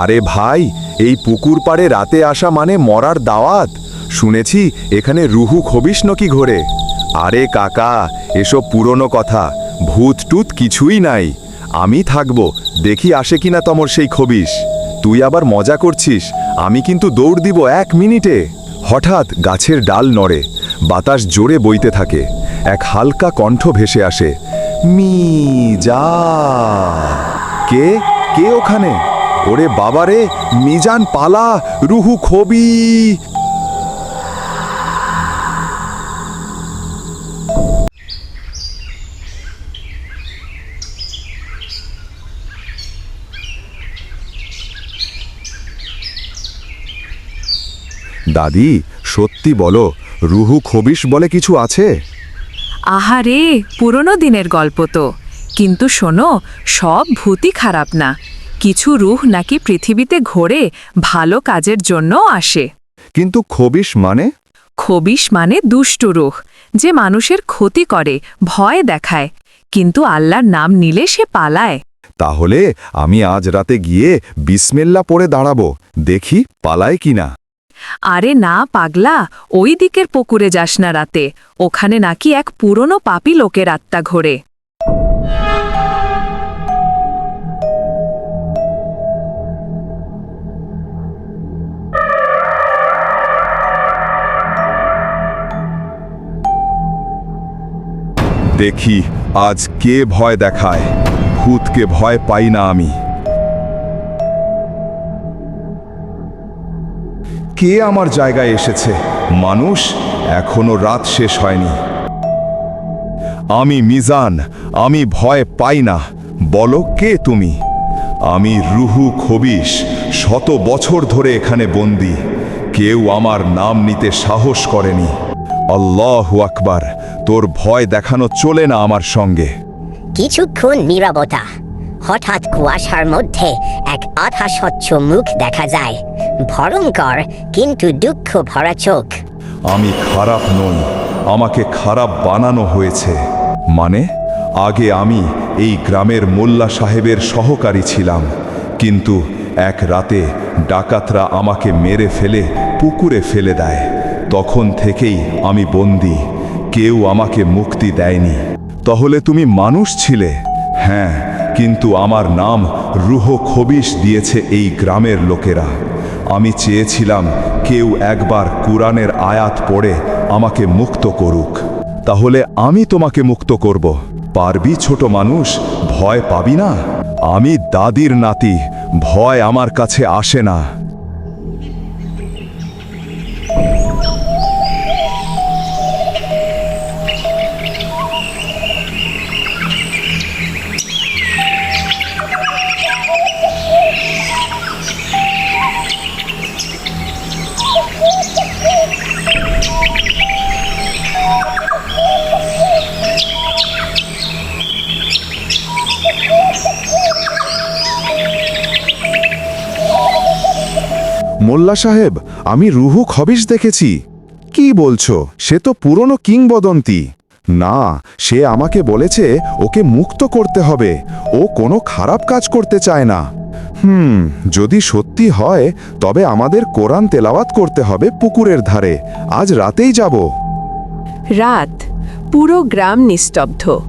আরে ভাই, এই পুকুর পাড়ে রাতে আসা মানে মরার দাওয়াত? শুনেছি এখানে রুহু খবিস নাকি ঘোরে? আরে কাকা, এসব পুরনো কথা ভূত টুত কিছুই নাই। আমি থাকব, দেখি আসে কিনা তমর সেই খবিস। তুই আবার মজা করছিস, আমি কিন্তু দৌড় দিব এক মিনিটে। হঠাৎ গাছের ডাল নড়ে, বাতাস জোরে বইতে থাকে, এক হালকা কণ্ঠ ভেসে আসে মি যা কে কে ওখানে ওরে বাবারে, মিজান পালা, রুহু খবি। দাদি, সত্যি বলো, রুহু খবিস বলে কিছু আছে? আহারে, পুরনো দিনের গল্প তো। কিন্তু শোনো, সব ভূতই খারাপ না। কিছু রুহ নাকি পৃথিবীতে ঘোরে ভালো কাজের জন্য আসে। কিন্তু খবিস মানে? খবিস মানে দুষ্ট রুহ যে মানুষের ক্ষতি করে ভয় দেখায়। কিন্তু আল্লাহর নাম নিলে সে পালায়। তাহলে আমি আজ রাতে গিয়ে বিসমেল্লা পরে দাঁড়াবো দেখি পালায় কিনা। আরে না পাগলা ওই দিকের পুকুরে যাস না রাতে ওখানে নাকি এক পুরনো পাপি লোকের আত্মা ঘোরে। দেখি আজ কে ভয় দেখায়, ভূতকে ভয় পাই না আমি। কে আমার জায়গায় এসেছে? মানুষ এখনও রাত শেষ হয়নি। আমি মিজান, আমি ভয় পাই না। বলো কে তুমি? আমি রুহু খবিস শত বছর ধরে এখানে বন্দি। কেউ আমার নাম নিতে সাহস করেনি। আল্লাহু আকবার তোর ভয় দেখানো চলে না আমার সঙ্গে। কিছুক্ষণ নীরবতা হঠাৎ কুয়াশার মধ্যে এক আধা স্বচ্ছ মুখ দেখা যায়। ভয়ঙ্কর কিন্তু দুঃখ ভরা চোখ। আমি খারাপ নই আমাকে খারাপ বানানো হয়েছে। মানে আগে আমি এই গ্রামের মোল্লা সাহেবের সহকারী ছিলাম কিন্তু এক রাতে ডাকাতরা আমাকে মেরে ফেলে পুকুরে ফেলে দেয়। তখন থেকেই আমি বন্দি। কেউ আমাকে মুক্তি দেয়নি। তাহলে তুমি মানুষ ছিলে? হ্যাঁ কিন্তু আমার নাম রুহ খবিস দিয়েছে এই গ্রামের লোকেরা। আমি চেয়েছিলাম কেউ একবার কুরআনের আয়াত পড়ে আমাকে মুক্ত করুক। তাহলে আমি তোমাকে মুক্ত করব। পারবি ছোট মানুষ? ভয় পাবি না? আমি দাদির নাতি। ভয় আমার কাছে আসে না। মোল্লা সাহেব, আমি রুহু খবিশ দেখেছি। কি বলছো? সে তো পুরনো কিংবদন্তি। না, সে আমাকে বলেছে ওকে মুক্ত করতে হবে। ও কোনো খারাপ কাজ করতে চায় না। হুম, যদি সত্যি হয়, তবে আমাদের কোরআন তেলাওয়াত করতে হবে পুকুরের ধারে। আজ রাতেই যাব। রাত। পুরো গ্রাম নিস্তব্ধ।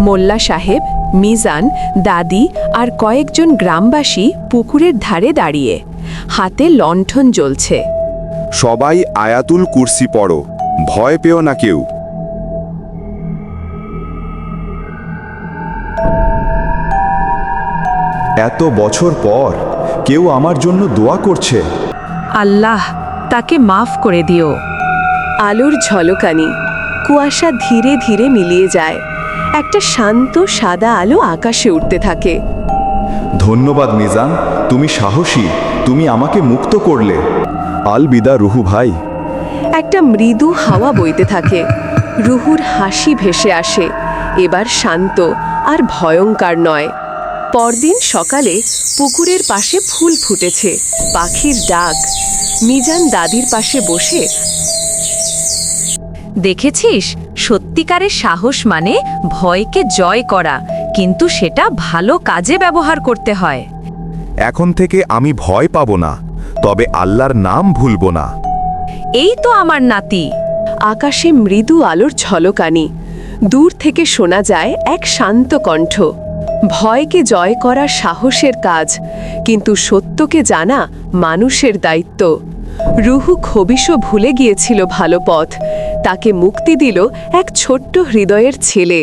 মোল্লা সাহেব, মিজান, দাদি আর কয়েকজন গ্রামবাসী পুকুরের ধারে দাঁড়িয়ে। হাতে লণ্ঠন জ্বলছে। সবাই আয়াতুল কুরসি পড়ো ভয় পেও না কেউ। এত বছর পর কেউ আমার জন্য দোয়া করছে। আল্লাহ তাকে মাফ করে দিও। আলোর ঝলকানি কুয়াশা ধীরে ধীরে মিলিয়ে যায়। একটা শান্ত সাদা আলো আকাশে উঠতে থাকে। ধন্যবাদ মিজান তুমি সাহসী। তুমি আমাকে মুক্ত করলে। আল বিদা রুহু ভাই। একটা মৃদু হাওয়া বইতে থাকে। রুহুর হাসি ভেসে আসে। এবার শান্ত আর ভয়ঙ্কর নয়। পরদিন সকালে পুকুরের পাশে ফুল ফুটেছে, পাখির ডাক। মিজান দাদির পাশে বসে, দেখেছিস? সত্যিকারের সাহস মানে ভয়কে জয় করা, কিন্তু সেটা ভালো কাজে ব্যবহার করতে হয়। এখন থেকে আমি ভয় পাব না, তবে আল্লাহর নাম ভুলব না। এই তো আমার নাতি। আকাশে মৃদু আলোর ঝলকানি। দূর থেকে শোনা যায় এক শান্ত কণ্ঠ। ভয়কে জয় করা সাহসের কাজ, কিন্তু সত্যকে জানা মানুষের দায়িত্ব। রুহু খবিশও ভুলে গিয়েছিল ভালো পথ। তাকে মুক্তি দিল এক ছোট্ট হৃদয়ের ছেলে।